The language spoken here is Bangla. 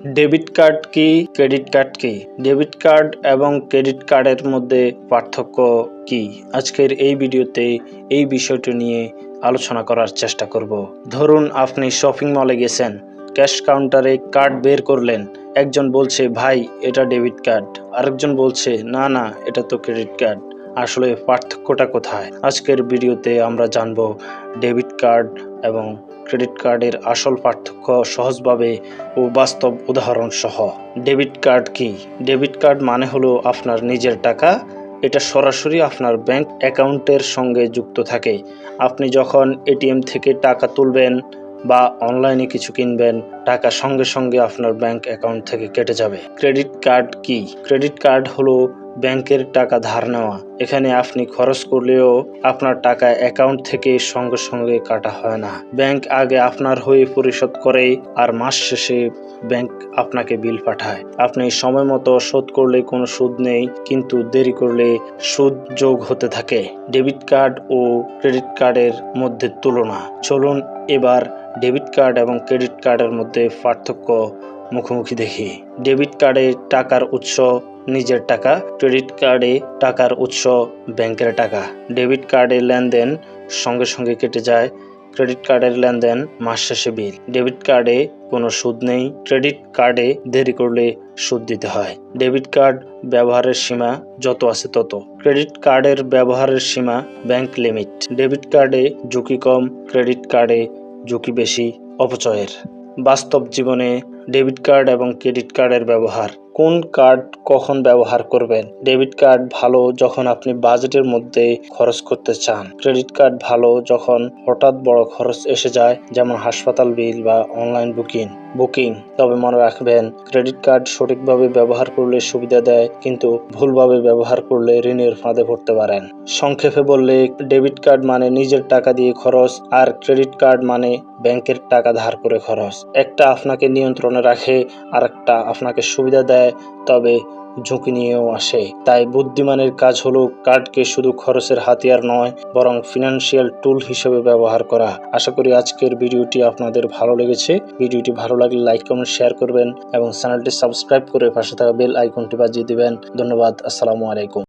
ডেবিট কার্ড কি, ক্রেডিট কার্ড কি? ডেবিট কার্ড এবং ক্রেডিট কার্ডের মধ্যে পার্থক্য কি? আজকের এই ভিডিওতে এই বিষয়টি নিয়ে আলোচনা করার চেষ্টা করব। ধরুন আপনি শপিং মলে গেছেন, ক্যাশ কাউন্টারে কার্ড বের করলেন, একজন বলছে, ভাই, এটা ডেবিট কার্ড। আরেকজন বলছে, না না, এটা তো ক্রেডিট কার্ড। আসলে পার্থক্যটা কোথায়? আজকের ভিডিওতে আমরা জানব ডেবিট কার্ড এবং ক্রেডিট কার্ডের আসল পার্থক্য সহজভাবে ও বাস্তব উদাহরণ সহ ডেবিট কার্ড কি? ডেবিট কার্ড মানে হলো আপনার নিজের টাকা। এটা সরাসরি আপনার ব্যাংক অ্যাকাউন্টের সঙ্গে যুক্ত থাকে। আপনি যখন এটিএম থেকে টাকা তুলবেন বা অনলাইনে কিছু কিনবেন, টাকা সঙ্গে সঙ্গে আপনার ব্যাংক অ্যাকাউন্ট থেকে কেটে যাবে। ক্রেডিট কার্ড কি? ক্রেডিট কার্ড হলো ব্যাংকের টাকা ধার নেওয়া। এখানে আপনি খরচ করলেও আপনার টাকা অ্যাকাউন্ট থেকে সঙ্গে সঙ্গে কাটা হয় না। ব্যাংক আগে আপনার হয়ে পরিশোধ করে আর মাস শেষে ব্যাংক আপনাকে বিল পাঠায়। আপনি সময় মতো শোধ করলে কোনো সুদ নেই, কিন্তু দেরি করলে সুদ যোগ হতে থাকে। ডেবিট কার্ড ও ক্রেডিট কার্ডের মধ্যে তুলনা। চলুন এবার ডেবিট কার্ড এবং ক্রেডিট কার্ডের মধ্যে পার্থক্য মুখোমুখি দেখি। ডেবিট কার্ডে টাকার উৎস নিজের টাকা, ক্রেডিট কার্ডে টাকার উৎস, ব্যাংকের টাকা। ডেবিট কার্ডে লেনদেন সঙ্গে সঙ্গে কেটে যায়, ক্রেডিট কার্ডের লেনদেন মাস শেষে বিল। ডেবিট কার্ডে কোনো সুদ নেই, ক্রেডিট কার্ডে দেরি করলে সুদ দিতে হয়। ডেবিট কার্ড ব্যবহারের সীমা যত আছে তত। ক্রেডিট কার্ডের ব্যবহারের সীমা ব্যাংক লিমিট। ডেবিট কার্ডে ঝুঁকি কম, ক্রেডিট কার্ডে ঝুঁকি বেশি, অপচয়ের। বাস্তব জীবনে ডেবিট কার্ড এবং ক্রেডিট কার্ডের ব্যবহার কোন কার্ড কখন ব্যবহার করবেন? ডেবিট কার্ড ভালো যখন আপনি বাজেটের মধ্যে খরচ করতে চান। ক্রেডিট কার্ড ভালো যখন হঠাৎ বড় খরচ এসে যায়, যেমন হাসপাতাল বিল বা অনলাইন বুকিং বুকিং, তবে মনে রাখবেন, ক্রেডিট কার্ড সঠিকভাবে ব্যবহার করলে সুবিধা দেয়, কিন্তু ভুলভাবে ব্যবহার করলে ঋণের ফাঁদে পড়তে পারেন। সংক্ষেপে বললে, ডেবিট কার্ড মানে নিজের টাকা দিয়ে খরচ, আর ক্রেডিট কার্ড মানে ব্যাংকের টাকা ধার করে খরচ। একটা আপনাকে নিয়ন্ত্রণে রাখে আর একটা আপনাকে সুবিধা দেয়, তবে ঝুঁকি নিয়েও আসে। তাই বুদ্ধিমানের কাজ হলো কার্ডকে শুধু খরচের হাতিয়ার নয়, বরং ফিনান্সিয়াল টুল হিসেবে ব্যবহার করা। আশা করি আজকের ভিডিওটি আপনাদের ভালো লেগেছে। ভিডিওটি ভালো লাগলে লাইক কমেন্ট শেয়ার করবেন এবং চ্যানেলটি সাবস্ক্রাইব করে পাশে থাকা বেল আইকনটি বাজিয়ে দিবেন। ধন্যবাদ, আসসালামু আলাইকুম।